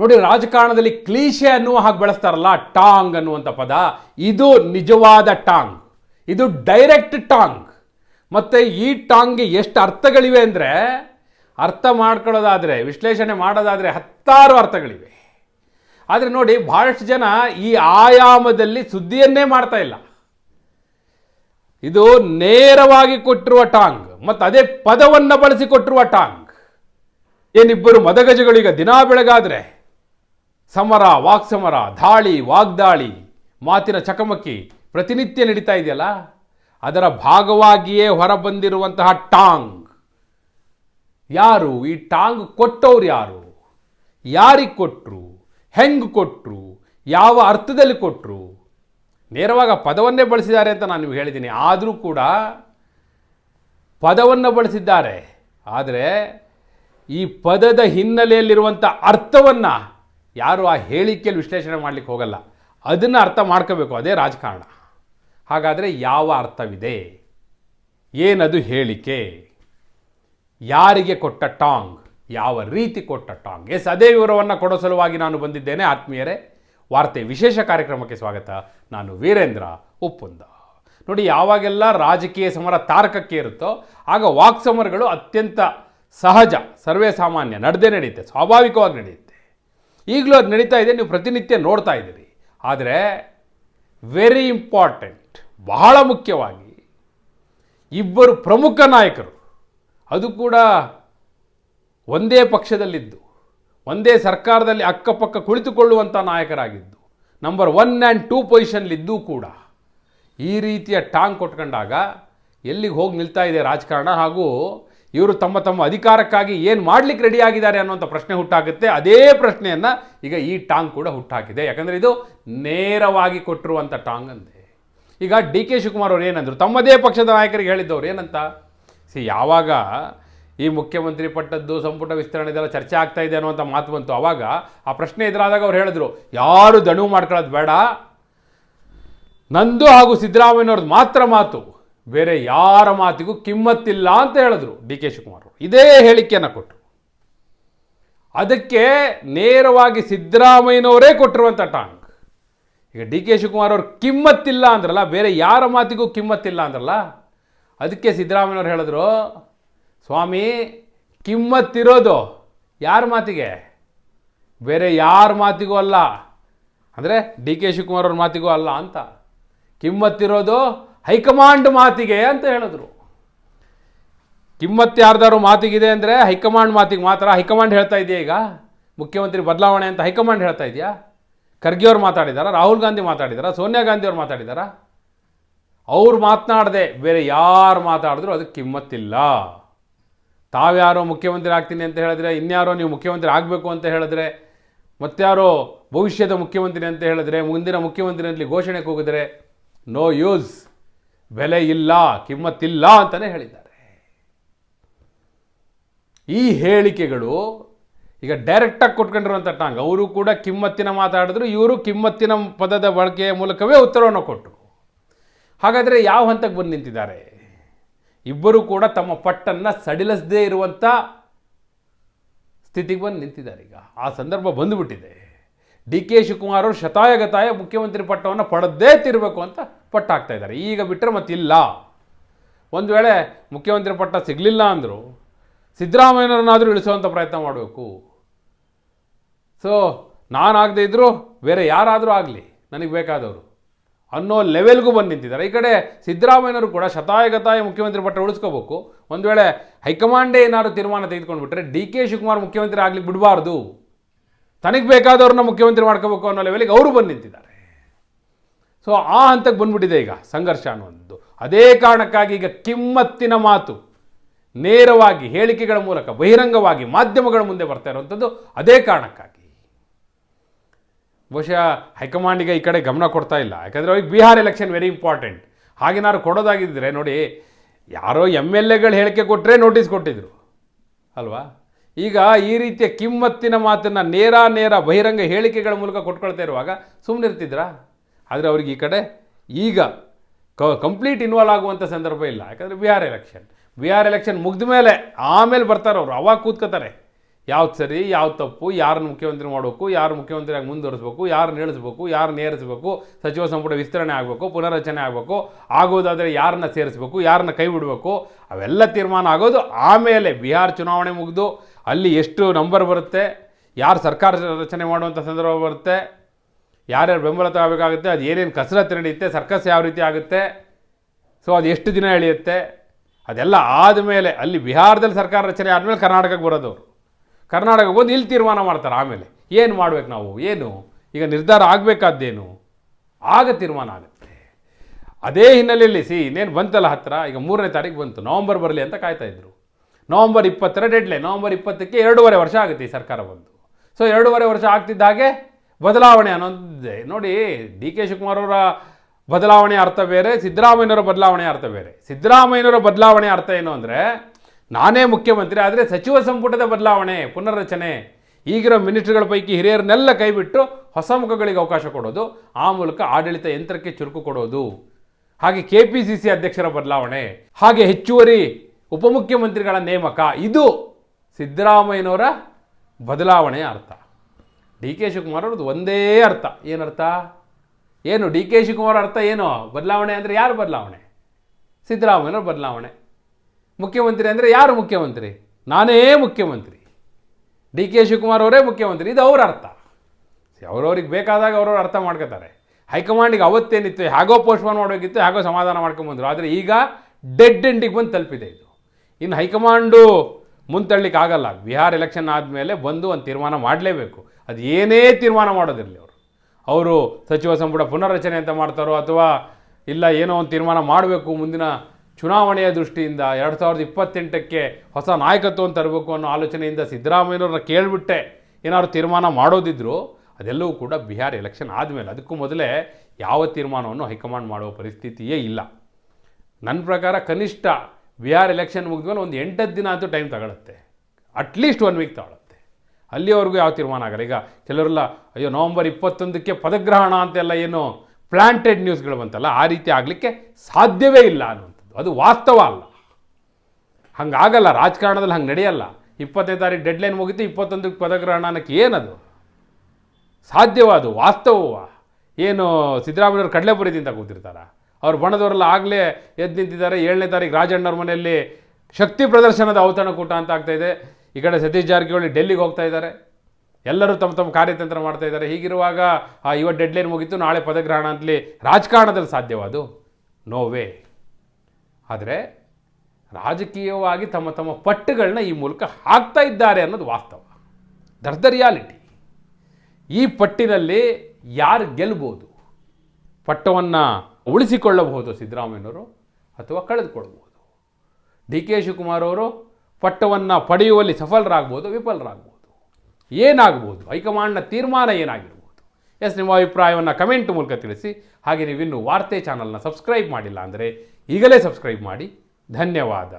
ನೋಡಿ, ರಾಜಕಾರಣದಲ್ಲಿ ಕ್ಲೀಶೆ ಅನ್ನುವ ಹಾಗೆ ಬಳಸ್ತಾರಲ್ಲ, ಟಾಂಗ್ ಅನ್ನುವಂಥ ಪದ. ಇದು ನಿಜವಾದ ಟಾಂಗ್. ಇದು ಡೈರೆಕ್ಟ್ ಟಾಂಗ್. ಮತ್ತು ಈ ಟಾಂಗ್ಗೆ ಎಷ್ಟು ಅರ್ಥಗಳಿವೆ ಅಂದರೆ, ಅರ್ಥ ಮಾಡ್ಕೊಳ್ಳೋದಾದರೆ, ವಿಶ್ಲೇಷಣೆ ಮಾಡೋದಾದರೆ ಹತ್ತಾರು ಅರ್ಥಗಳಿವೆ. ಆದರೆ ನೋಡಿ ಭಾಳಷ್ಟು ಜನ ಈ ಆಯಾಮದಲ್ಲಿ ಸುದ್ದಿಯನ್ನೇ ಮಾಡ್ತಾ ಇಲ್ಲ. ಇದು ನೇರವಾಗಿ ಕೊಟ್ಟಿರುವ ಟಾಂಗ್, ಮತ್ತು ಅದೇ ಪದವನ್ನು ಬಳಸಿ ಕೊಟ್ಟಿರುವ ಟಾಂಗ್. ಏನಿಬ್ಬರು ಮದಗಜಗಳೀಗ ದಿನಾ ಬೆಳಗಾದ್ರೆ ಸಮರ ವಾಕ್ಸಮರ ದಾಳಿ ವಾಗ್ದಾಳಿ ಮಾತಿನ ಚಕಮಕಿ ಪ್ರತಿನಿತ್ಯ ನಡೀತಾ ಇದೆಯಲ್ಲ? ಅದರ ಭಾಗವಾಗಿಯೇ ಹೊರಬಂದಿರುವಂತಹ ಟಾಂಗ್. ಯಾರು? ಈ ಟಾಂಗ್ ಕೊಟ್ಟವ್ರು ಯಾರು? ಯಾರಿಗೆ ಕೊಟ್ಟರು ಹೆಂಗೆ ಕೊಟ್ಟರು ಯಾವ ಅರ್ಥದಲ್ಲಿ ಕೊಟ್ಟರು ನೇರವಾಗಿ ಪದವನ್ನೇ ಬಳಸಿದ್ದಾರೆ ಅಂತ ನಾನು ನಿಮ್ಗೆ ಹೇಳಿದ್ದೀನಿ. ಆದರೂ ಕೂಡ ಪದವನ್ನು ಬಳಸಿದ್ದಾರೆ. ಆದರೆ ಈ ಪದದ ಹಿನ್ನೆಲೆಯಲ್ಲಿರುವಂಥ ಅರ್ಥವನ್ನು ಯಾರು ಆ ಹೇಳಿಕೆಯಲ್ಲಿ ವಿಶ್ಲೇಷಣೆ ಮಾಡಲಿಕ್ಕೆ ಹೋಗಲ್ಲ. ಅದನ್ನು ಅರ್ಥ ಮಾಡ್ಕೋಬೇಕು, ಅದೇ ರಾಜಕಾರಣ. ಹಾಗಾದರೆ ಯಾವ ಅರ್ಥವಿದೆ? ಏನದು ಹೇಳಿಕೆ? ಯಾರಿಗೆ ಕೊಟ್ಟ ಟಾಂಗ್? ಯಾವ ರೀತಿ ಕೊಟ್ಟ ಟಾಂಗ್? ಎಸ್, ಅದೇ ವಿವರವನ್ನು ಕೊಡೋ ಸಲುವಾಗಿ ನಾನು ಬಂದಿದ್ದೇನೆ, ಆತ್ಮೀಯರೇ. ವಾರ್ತೆ ವಿಶೇಷ ಕಾರ್ಯಕ್ರಮಕ್ಕೆ ಸ್ವಾಗತ. ನಾನು ವೀರೇಂದ್ರ ಉಪ್ಪುಂದ. ನೋಡಿ, ಯಾವಾಗೆಲ್ಲ ರಾಜಕೀಯ ಸಮರ ತಾರಕಕ್ಕೆ ಇರುತ್ತೋ ಆಗ ವಾಕ್ ಸಮರಗಳು ಅತ್ಯಂತ ಸಹಜ, ಸರ್ವೇ ಸಾಮಾನ್ಯ, ನಡೆದೇ ನಡೆಯುತ್ತೆ, ಸ್ವಾಭಾವಿಕವಾಗಿ ನಡೆಯುತ್ತೆ. ಈಗಲೂ ಅದು ನಡೀತಾ ಇದೆ, ನೀವು ಪ್ರತಿನಿತ್ಯ ನೋಡ್ತಾ ಇದ್ದೀರಿ. ಆದರೆ ವೆರಿ ಇಂಪಾರ್ಟೆಂಟ್ ಬಹಳ ಮುಖ್ಯವಾಗಿ ಇಬ್ಬರು ಪ್ರಮುಖ ನಾಯಕರು, ಅದು ಕೂಡ ಒಂದೇ ಪಕ್ಷದಲ್ಲಿದ್ದು, ಒಂದೇ ಸರ್ಕಾರದಲ್ಲಿ ಅಕ್ಕಪಕ್ಕ ಕುಳಿತುಕೊಳ್ಳುವಂಥ ನಾಯಕರಾಗಿದ್ದು ನಂಬರ್ ಒನ್ ಆ್ಯಂಡ್ ಟೂ ಪೊಸಿಷನ್ಲಿದ್ದೂ ಕೂಡ ಈ ರೀತಿಯ ಟಾಂಗ್ ಕೊಟ್ಕೊಂಡಾಗ ಎಲ್ಲಿಗೆ ಹೋಗಿ ನಿಲ್ತಾ ಇದೆ ರಾಜಕಾರಣ ಹಾಗೂ ಇವರು ತಮ್ಮ ತಮ್ಮ ಅಧಿಕಾರಕ್ಕಾಗಿ ಏನು ಮಾಡ್ಲಿಕ್ಕೆ ರೆಡಿ ಆಗಿದ್ದಾರೆ ಅನ್ನುವಂಥ ಪ್ರಶ್ನೆ ಹುಟ್ಟಾಗುತ್ತೆ. ಅದೇ ಪ್ರಶ್ನೆಯನ್ನು ಈಗ ಈ ಟಾಂಗ್ ಕೂಡ ಹುಟ್ಟಾಕಿದೆ ಯಾಕಂದರೆ ಇದು ನೇರವಾಗಿ ಕೊಟ್ಟಿರುವಂಥ ಟಾಂಗ್ ಅಂತೆ ಈಗ ಡಿ ಕೆ ಶಿವಕುಮಾರ್ ಅವರು ಏನಂದರು, ತಮ್ಮದೇ ಪಕ್ಷದ ನಾಯಕರಿಗೆ ಹೇಳಿದ್ದವ್ರು ಏನಂತ? ಸಿ, ಯಾವಾಗ ಈ ಮುಖ್ಯಮಂತ್ರಿ ಪಟ್ಟದ್ದು ಸಂಪುಟ ವಿಸ್ತರಣೆ ಇದೆಲ್ಲ ಚರ್ಚೆ ಆಗ್ತಾ ಇದೆ ಅನ್ನುವಂಥ ಮಾತು ಬಂತು. ಆವಾಗ ಆ ಪ್ರಶ್ನೆ ಎದುರಾದಾಗ ಅವ್ರು ಹೇಳಿದ್ರು, ಯಾರು ದಣು ಮಾಡ್ಕೊಳ್ಳೋದು ಬೇಡ. ನಂದು ಹಾಗೂ ಸಿದ್ದರಾಮಯ್ಯನವ್ರದ್ದು ಮಾತ್ರ ಮಾತು. ಬೇರೆ ಯಾರ ಮಾತಿಗೂ ಕಿಮ್ಮತ್ತಿಲ್ಲ ಅಂತ ಹೇಳಿದ್ರು ಡಿ ಕೆ ಶಿವಕುಮಾರ್ ಅವರು. ಇದೇ ಹೇಳಿಕೆಯನ್ನು ಕೊಟ್ಟರು ಅದಕ್ಕೆ ನೇರವಾಗಿ ಸಿದ್ದರಾಮಯ್ಯನವರೇ ಕೊಟ್ಟಿರುವಂಥ ಟಾಂಗ್. ಈಗ ಡಿ ಕೆ ಶಿವಕುಮಾರ್ ಅವ್ರು ಕಿಮ್ಮತ್ತಿಲ್ಲ ಅಂದ್ರಲ್ಲ, ಬೇರೆ ಯಾರ ಮಾತಿಗೂ ಕಿಮ್ಮತ್ತಿಲ್ಲ ಅಂದ್ರಲ್ಲ, ಅದಕ್ಕೆ ಸಿದ್ದರಾಮಯ್ಯನವ್ರು ಹೇಳಿದ್ರು, ಸ್ವಾಮಿ, ಕಿಮ್ಮತ್ತಿರೋದು ಯಾರ ಮಾತಿಗೆ? ಬೇರೆ ಯಾರ ಮಾತಿಗೂ ಅಲ್ಲ. ಅಂದರೆ ಡಿ ಕೆ ಶಿವಕುಮಾರ್ ಅವ್ರ ಮಾತಿಗೂ ಅಲ್ಲ ಅಂತ. ಕಿಮ್ಮತ್ತಿರೋದು ಹೈಕಮಾಂಡ್ ಮಾತಿಗೆ ಅಂತ ಹೇಳಿದ್ರು. ಕಿಮ್ಮತ್ತು ಯಾರ್ದಾರು ಮಾತಿಗಿದೆ ಅಂದರೆ ಹೈಕಮಾಂಡ್ ಮಾತಿಗೆ ಮಾತ್ರ ಹೈಕಮಾಂಡ್ ಹೇಳ್ತಾ ಇದೆಯಾ ಈಗ? ಮುಖ್ಯಮಂತ್ರಿ ಬದಲಾವಣೆ ಅಂತ ಹೈಕಮಾಂಡ್ ಹೇಳ್ತಾ ಇದೆಯಾ? ಖರ್ಗೆ ಅವ್ರು ಮಾತಾಡಿದಾರ? ರಾಹುಲ್ ಗಾಂಧಿ ಮಾತಾಡಿದಾರ? ಸೋನಿಯಾ ಗಾಂಧಿ ಅವ್ರು ಮಾತಾಡಿದಾರಾ? ಅವ್ರು ಮಾತನಾಡದೆ, ಬೇರೆ ಯಾರು ಮಾತಾಡಿದ್ರು ಅದಕ್ಕೆ ಕಿಮ್ಮತ್ತಿಲ್ಲ ತಾವ್ಯಾರೋ ಮುಖ್ಯಮಂತ್ರಿ ಆಗ್ತೀನಿ ಅಂತ ಹೇಳಿದ್ರೆ, ಇನ್ಯಾರೋ ನೀವು ಮುಖ್ಯಮಂತ್ರಿ ಆಗಬೇಕು ಅಂತ ಹೇಳಿದ್ರೆ ಮತ್ತಾರೋ ಭವಿಷ್ಯದ ಮುಖ್ಯಮಂತ್ರಿ ಅಂತ ಹೇಳಿದ್ರೆ, ಮುಂದಿನ ಮುಖ್ಯಮಂತ್ರಿಯಲ್ಲಿ ಘೋಷಣೆಗೆ ಘೋಷಣೆ ಕೂಗಿದ್ರೆ ನೋ ಯೂಸ್ ಬೆಲೆ ಇಲ್ಲ, ಕಿಮ್ಮತ್ತಿಲ್ಲ ಅಂತಲೇ ಹೇಳಿದ್ದಾರೆ. ಈ ಹೇಳಿಕೆಗಳು ಈಗ ಡೈರೆಕ್ಟಾಗಿ ಕೊಟ್ಕೊಂಡಿರುವಂಥ ಟಾಂಗ್, ಅವರು ಕೂಡ ಕಿಮ್ಮತ್ತಿನ ಮಾತಾಡಿದ್ರು, ಇವರು ಕಿಮ್ಮತ್ತಿನ ಪದದ ಬಳಕೆಯ ಮೂಲಕವೇ ಉತ್ತರವನ್ನು ಕೊಟ್ಟರು. ಹಾಗಾದರೆ ಯಾವ ಹಂತಕ್ಕೆ ಬಂದು ನಿಂತಿದ್ದಾರೆ? ಇಬ್ಬರು ಕೂಡ ತಮ್ಮ ಪಟ್ಟನ್ನು ಸಡಿಲಿಸದೇ ಇರುವಂಥ ಸ್ಥಿತಿಗೆ ಬಂದು ನಿಂತಿದ್ದಾರೆ ಈಗ. ಆ ಸಂದರ್ಭ ಬಂದುಬಿಟ್ಟಿದೆ. ಡಿ ಕೆ ಶಿವಕುಮಾರ್ ಅವರು ಶತಾಯಗತಾಯ ಮುಖ್ಯಮಂತ್ರಿ ಪಟ್ಟವನ್ನು ಪಡೆದೇ ತಿರಬೇಕು ಅಂತ ಪಟ್ಟ ಹಾಕ್ತಾ ಇದ್ದಾರೆ. ಈಗ ಬಿಟ್ಟರೆ ಮತ್ತಿಲ್ಲ. ಒಂದು ವೇಳೆ ಮುಖ್ಯಮಂತ್ರಿ ಪಟ್ಟ ಸಿಗಲಿಲ್ಲ ಅಂದರು, ಸಿದ್ದರಾಮಯ್ಯನವ್ರನ್ನಾದರೂ ಇಳಿಸುವಂಥ ಪ್ರಯತ್ನ ಮಾಡಬೇಕು. ಸೊ ನಾನಾಗದೇ ಇದ್ದರೂ ಬೇರೆ ಯಾರಾದರೂ ಆಗಲಿ ನನಗೆ ಬೇಕಾದವರು. ಅನ್ನೋ ಲೆವೆಲ್ಗೂ ಬಂದು ನಿಂತಿದ್ದಾರೆ. ಈ ಕಡೆ ಸಿದ್ದರಾಮಯ್ಯನವರು ಕೂಡ ಶತಾಯಗತಾಯ ಮುಖ್ಯಮಂತ್ರಿ ಪಟ್ಟ ಉಳಿಸ್ಕೋಬೇಕು. ಒಂದು ವೇಳೆ ಹೈಕಮಾಂಡೇ ಏನಾದರೂ ತೀರ್ಮಾನ ತೆಗೆದುಕೊಂಡು ಬಿಟ್ಟರೆ ಡಿ ಕೆ ಶಿವಕುಮಾರ್ ಮುಖ್ಯಮಂತ್ರಿ ಆಗಲಿ ಬಿಡಬಾರ್ದು. ತನಗೆ ಬೇಕಾದವ್ರನ್ನ ಮುಖ್ಯಮಂತ್ರಿ ಮಾಡ್ಕೋಬೇಕು ಅನ್ನೋ ಲೆವೆಲಿಗೆ ಅವರು ಬಂದು ನಿಂತಿದ್ದಾರೆ. ಸೊ ಆ ಹಂತಕ್ಕೆ ಬಂದ್ಬಿಟ್ಟಿದೆ ಈಗ ಸಂಘರ್ಷ ಅನ್ನುವಂಥದ್ದು ಅದೇ ಕಾರಣಕ್ಕಾಗಿ ಈಗ ಕಿಮ್ಮತ್ತಿನ ಮಾತು, ನೇರವಾಗಿ ಹೇಳಿಕೆಗಳ ಮೂಲಕ, ಬಹಿರಂಗವಾಗಿ ಮಾಧ್ಯಮಗಳ ಮುಂದೆ ಬರ್ತಾ ಇರುವಂಥದ್ದು ಅದೇ ಕಾರಣಕ್ಕಾಗಿ. ಬಹುಶಃ ಹೈಕಮಾಂಡಿಗೆ ಈ ಕಡೆ ಗಮನ ಕೊಡ್ತಾ ಇಲ್ಲ. ಯಾಕಂದರೆ ಅವ್ರಿಗೆ ಬಿಹಾರ್ ಎಲೆಕ್ಷನ್ ವೆರಿ ಇಂಪಾರ್ಟೆಂಟ್ ಹಾಗೇನಾದ್ರು ಕೊಡೋದಾಗಿದ್ದರೆ ನೋಡಿ, ಯಾರೋ ಎಂ ಎಲ್ ಎಗಳು ಹೇಳಿಕೆ ಕೊಟ್ಟರೆ ನೋಟಿಸ್ ಕೊಟ್ಟಿದ್ರು. ಅಲ್ವಾ? ಈಗ ಈ ರೀತಿಯ ಕಿಮ್ಮತ್ತಿನ ಮಾತನ್ನು ನೇರ ನೇರ ಬಹಿರಂಗ ಹೇಳಿಕೆಗಳ ಮೂಲಕ ಕೊಟ್ಕೊಳ್ತಾ ಇರುವಾಗ ಸುಮ್ಮನಿರ್ತಿದ್ರಾ ಆದರೆ ಅವ್ರಿಗೆ ಈ ಕಡೆ ಈಗ ಕಂಪ್ಲೀಟ್ ಇನ್ವಾಲ್ವ್ ಆಗುವಂಥ ಸಂದರ್ಭ ಇಲ್ಲ. ಯಾಕಂದರೆ ಬಿಹಾರ್ ಎಲೆಕ್ಷನ್ ಬಿಹಾರ್ ಎಲೆಕ್ಷನ್ ಮುಗಿದ ಮೇಲೆ ಆಮೇಲೆ ಬರ್ತಾರೆ ಅವರು. ಅವಾಗ ಕೂತ್ಕೋತಾರೆ. ಯಾವ್ದು ಸರಿ, ಯಾವ್ದು ತಪ್ಪು ಯಾರನ್ನ ಮುಖ್ಯಮಂತ್ರಿ ಮಾಡಬೇಕು, ಯಾರು ಮುಖ್ಯಮಂತ್ರಿಯಾಗಿ ಮುಂದುವರಿಸ್ಬೇಕು ಯಾರನ್ನ ಇಳಿಸ್ಬೇಕು ಯಾರನ್ನ ನೇರಿಸ್ಬೇಕು ಸಚಿವ ಸಂಪುಟ ವಿಸ್ತರಣೆ ಆಗಬೇಕು, ಪುನರ್ರಚನೆ ಆಗಬೇಕು, ಆಗೋದಾದರೆ ಯಾರನ್ನ ಸೇರಿಸ್ಬೇಕು ಯಾರನ್ನ ಕೈ ಬಿಡಬೇಕು, ಅವೆಲ್ಲ ತೀರ್ಮಾನ ಆಗೋದು ಆಮೇಲೆ ಬಿಹಾರ್ ಚುನಾವಣೆ ಮುಗಿದು ಅಲ್ಲಿ ಎಷ್ಟು ನಂಬರ್ ಬರುತ್ತೆ, ಯಾರು ಸರ್ಕಾರ ರಚನೆ ಮಾಡುವಂಥ ಸಂದರ್ಭ ಬರುತ್ತೆ ಯಾರ್ಯಾರು ಬೆಂಬಲ ತಗೋಬೇಕಾಗುತ್ತೆ ಅದು ಏನೇನು ಕಸರತ್ತು ನಡೆಯುತ್ತೆ, ಸರ್ಕಸ್ ಯಾವ ರೀತಿ ಆಗುತ್ತೆ, ಸೊ ಅದು ಎಷ್ಟು ದಿನ ಎಳೆಯುತ್ತೆ, ಅದೆಲ್ಲ ಆದಮೇಲೆ ಅಲ್ಲಿ ಬಿಹಾರದಲ್ಲಿ ಸರ್ಕಾರ ರಚನೆ ಆದಮೇಲೆ ಕರ್ನಾಟಕಕ್ಕೆ ಬರೋದು ಅವರು. ಕರ್ನಾಟಕಕ್ಕೆ ಬಂದು ಇಲ್ಲಿ ತೀರ್ಮಾನ ಮಾಡ್ತಾರೆ ಆಮೇಲೆ. ಏನು ಮಾಡ್ಬೇಕು ನಾವು? ಏನು? ಈಗ ನಿರ್ಧಾರ ಆಗಬೇಕಾದ್ದೇನು? ಆಗ ತೀರ್ಮಾನ ಆಗುತ್ತೆ. ಅದೇ ಹಿನ್ನೆಲೆಯಲ್ಲಿ ಸಿ, ಇನ್ನೇನು ಬಂತಲ್ಲ ಹತ್ತಿರ ಈಗ ಮೂರನೇ ತಾರೀಕು ಬಂತು. ನವಂಬರ್ ಬರಲಿ ಅಂತ ಕಾಯ್ತಾ ಇದ್ದರು ನವಂಬರ್ ಇಪ್ಪತ್ತರ ಡೆಡ್ಲೆ ನವಂಬರ್ ಇಪ್ಪತ್ತಕ್ಕೆ ಎರಡೂವರೆ ವರ್ಷ ಆಗುತ್ತೆ ಈ ಸರ್ಕಾರ ಬಂದು. ಸೊ ಎರಡೂವರೆ ವರ್ಷ ಆಗ್ತಿದ್ದ ಹಾಗೆ ಬದಲಾವಣೆ ಅನ್ನೋದಿದೆ. ನೋಡಿ, ಡಿ ಕೆ ಶಿವಕುಮಾರ್ ಅವರ ಬದಲಾವಣೆ ಅರ್ಥ ಬೇರೆ, ಸಿದ್ದರಾಮಯ್ಯನವರ ಬದಲಾವಣೆ ಅರ್ಥ ಬೇರೆ. ಸಿದ್ದರಾಮಯ್ಯನವರ ಬದಲಾವಣೆ ಅರ್ಥ ಏನು ಅಂದರೆ, ನಾನೇ ಮುಖ್ಯಮಂತ್ರಿ ಆದರೆ ಸಚಿವ ಸಂಪುಟದ ಬದಲಾವಣೆ, ಪುನರ್ರಚನೆ, ಈಗಿರೋ ಮಿನಿಸ್ಟ್ರಿಗಳ ಪೈಕಿ ಹಿರಿಯರನ್ನೆಲ್ಲ ಕೈಬಿಟ್ಟು ಹೊಸ ಮುಖಗಳಿಗೆ ಅವಕಾಶ ಕೊಡೋದು, ಆ ಮೂಲಕ ಆಡಳಿತ ಯಂತ್ರಕ್ಕೆ ಚುರುಕು ಕೊಡೋದು. ಹಾಗೆ ಕೆ ಪಿ ಸಿ ಸಿ ಅಧ್ಯಕ್ಷರ ಬದಲಾವಣೆ, ಹಾಗೆ ಹೆಚ್ಚುವರಿ ಉಪಮುಖ್ಯಮಂತ್ರಿಗಳ ನೇಮಕ, ಇದು ಸಿದ್ದರಾಮಯ್ಯನವರ ಬದಲಾವಣೆಯ ಅರ್ಥ. ಡಿ ಕೆ ಶಿವಕುಮಾರ್ ಅವ್ರದ್ದು ಒಂದೇ ಅರ್ಥ. ಏನರ್ಥ? ಏನು? ಡಿ ಕೆ ಶಿವಕುಮಾರ್ ಅರ್ಥ ಏನು? ಬದಲಾವಣೆ ಅಂದರೆ ಯಾರು ಬದಲಾವಣೆ? ಸಿದ್ದರಾಮಯ್ಯನವ್ರ ಬದಲಾವಣೆ. ಮುಖ್ಯಮಂತ್ರಿ ಅಂದರೆ ಯಾರು ಮುಖ್ಯಮಂತ್ರಿ? ನಾನೇ ಮುಖ್ಯಮಂತ್ರಿ. ಡಿ ಕೆ ಶಿವಕುಮಾರ್ ಅವರೇ ಮುಖ್ಯಮಂತ್ರಿ. ಇದು ಅವ್ರ ಅರ್ಥ. ಅವ್ರವ್ರಿಗೆ ಬೇಕಾದಾಗ ಅವ್ರವ್ರು ಅರ್ಥ ಮಾಡ್ಕೋತಾರೆ. ಹೈಕಮಾಂಡಿಗೆ ಅವತ್ತೇನಿತ್ತು, ಹೇಗೋ ಪೋಸ್ಟ್ಪೋನ್ ಮಾಡಬೇಕಿತ್ತು, ಹೇಗೋ ಸಮಾಧಾನ ಮಾಡ್ಕೊಂಬಂದ್ರು. ಆದರೆ ಈಗ ಡೆಡ್ ಎಂಡಿಗೆ ಬಂದು ತಲುಪಿದೆ ಇದು. ಇನ್ನು ಹೈಕಮಾಂಡು ಮುಂತಳ್ಳಿಕ್ಕೆ ಆಗಲ್ಲ ಬಿಹಾರ್ ಎಲೆಕ್ಷನ್ ಆದಮೇಲೆ ಬಂದು ಒಂದು ತೀರ್ಮಾನ ಮಾಡಲೇಬೇಕು. ಅದು ಏನೇ ತೀರ್ಮಾನ ಮಾಡೋದಿರಲಿ ಅವರು. ಅವರು ಸಚಿವ ಸಂಪುಟ ಪುನರ್ರಚನೆ ಅಂತ ಮಾಡ್ತಾರೋ ಅಥವಾ ಇಲ್ಲ ಏನೋ ಒಂದು ತೀರ್ಮಾನ ಮಾಡಬೇಕು ಮುಂದಿನ ಚುನಾವಣೆಯ ದೃಷ್ಟಿಯಿಂದ ಎರಡು ಸಾವಿರದ ಇಪ್ಪತ್ತೆಂಟಕ್ಕೆ ಹೊಸ ನಾಯಕತ್ವವನ್ನು ತರಬೇಕು ಅನ್ನೋ ಆಲೋಚನೆಯಿಂದ ಸಿದ್ದರಾಮಯ್ಯನವ್ರನ್ನ ಕೇಳಿಬಿಟ್ಟೆ. ಏನಾದ್ರು ತೀರ್ಮಾನ ಮಾಡೋದಿದ್ರು, ಅದೆಲ್ಲವೂ ಕೂಡ ಬಿಹಾರ್ ಎಲೆಕ್ಷನ್ ಆದಮೇಲೆ. ಅದಕ್ಕೂ ಮೊದಲೇ ಯಾವ ತೀರ್ಮಾನವನ್ನು ಹೈಕಮಾಂಡ್ ಮಾಡುವ ಪರಿಸ್ಥಿತಿಯೇ ಇಲ್ಲ. ನನ್ನ ಪ್ರಕಾರ ಕನಿಷ್ಠ ಬಿಹಾರ್ ಎಲೆಕ್ಷನ್ ಮುಗಿದ್ಮೇಲೆ ಒಂದು ಎಂಟತ್ತು ದಿನ ಅಂತೂ ಟೈಮ್ ತಗೊಳುತ್ತೆ. ಅಟ್ಲೀಸ್ಟ್ ಒನ್ ವೀಕ್ ತಗೊಳುತ್ತೆ. ಅಲ್ಲಿವರೆಗೂ ಯಾವ ತೀರ್ಮಾನ ಆಗಲ್ಲ. ಈಗ ಕೆಲವರೆಲ್ಲ, ಅಯ್ಯೋ, ನವಂಬರ್ ಇಪ್ಪತ್ತೊಂದಕ್ಕೆ ಪದಗ್ರಹಣ ಅಂತೆಲ್ಲ ಏನು ಪ್ಲಾಂಟೆಡ್ ನ್ಯೂಸ್ಗಳು ಬಂತಲ್ಲ, ಆ ರೀತಿ ಆಗಲಿಕ್ಕೆ ಸಾಧ್ಯವೇ ಇಲ್ಲ ಅನ್ನುವಂಥದ್ದು. ಅದು ವಾಸ್ತವ ಅಲ್ಲ. ಹಂಗಾಗಲ್ಲ, ರಾಜಕಾರಣದಲ್ಲಿ ಹಂಗೆ ನಡೆಯಲ್ಲ. ಇಪ್ಪತ್ತೈದು ತಾರೀಕು ಡೆಡ್ಲೈನ್ ಮುಗಿತು ಇಪ್ಪತ್ತೊಂದಕ್ಕೆ ಪದಗ್ರಹಣ ಅನ್ನೋಕ್ಕೆ ಏನದು? ಸಾಧ್ಯವಾದು ವಾಸ್ತವವ? ಏನು ಸಿದ್ದರಾಮಯ್ಯವ್ರು ಕಡಲೆಪುರಿ ತಿಂತ ಕೂತಿರ್ತಾರ? ಅವ್ರು ಬಣದವರೆಲ್ಲ ಆಗಲೇ ಎದ್ದು ನಿಂತಿದ್ದಾರೆ. ಏಳನೇ ತಾರೀಕು ರಾಜಣ್ಣವ್ರ ಮನೆಯಲ್ಲಿ ಶಕ್ತಿ ಪ್ರದರ್ಶನದ ಔತಣಕೂಟ ಅಂತ ಆಗ್ತಾ ಇದೆ. ಈ ಕಡೆ ಸತೀಶ್ ಜಾರಕಿಹೊಳಿ ಡೆಲ್ಲಿಗೆ ಹೋಗ್ತಾ ಇದ್ದಾರೆ. ಎಲ್ಲರೂ ತಮ್ಮ ತಮ್ಮ ಕಾರ್ಯತಂತ್ರ ಮಾಡ್ತಾ ಇದ್ದಾರೆ. ಹೀಗಿರುವಾಗ ಆ ಇವತ್ತು ಡೆಡ್ಲೈನ್ ಮುಗೀತು. ನಾಳೆ ಪದಗ್ರಹಣ ಅಂತಲಿ ರಾಜಕಾರಣದಲ್ಲಿ ಸಾಧ್ಯವಾದು ನೋ ವೇ ಆದರೆ ರಾಜಕೀಯವಾಗಿ ತಮ್ಮ ತಮ್ಮ ಪಟ್ಟುಗಳನ್ನ ಈ ಮೂಲಕ ಹಾಕ್ತಾ ಇದ್ದಾರೆ ಅನ್ನೋದು ವಾಸ್ತವ. ದರ್ ದ ರಿಯಾಲಿಟಿ ಈ ಪಟ್ಟಿನಲ್ಲಿ ಯಾರು ಗೆಲ್ಬೋದು? ಪಟ್ಟವನ್ನು ಉಳಿಸಿಕೊಳ್ಳಬಹುದು ಸಿದ್ದರಾಮಯ್ಯನವರು ಅಥವಾ ಕಳೆದುಕೊಳ್ಳಬಹುದು. ಡಿ ಕೆ ಶಿವಕುಮಾರ್ ಅವರು ಪಟ್ಟವನ್ನು ಪಡೆಯುವಲ್ಲಿ ಸಫಲರಾಗ್ಬೋದು, ವಿಫಲರಾಗ್ಬೋದು. ಏನಾಗ್ಬೋದು? ಹೈಕಮಾಂಡ್ನ ತೀರ್ಮಾನ ಏನಾಗಿರ್ಬೋದು? ಎಸ್, ನಿಮ್ಮ ಅಭಿಪ್ರಾಯವನ್ನು ಕಮೆಂಟ್ ಮೂಲಕ ತಿಳಿಸಿ. ಹಾಗೆ ನೀವಿನ್ನು ವಾರ್ತೆ ಚಾನಲ್ನ ಸಬ್ಸ್ಕ್ರೈಬ್ ಮಾಡಿಲ್ಲ ಅಂದರೆ ಈಗಲೇ ಸಬ್ಸ್ಕ್ರೈಬ್ ಮಾಡಿ. ಧನ್ಯವಾದ.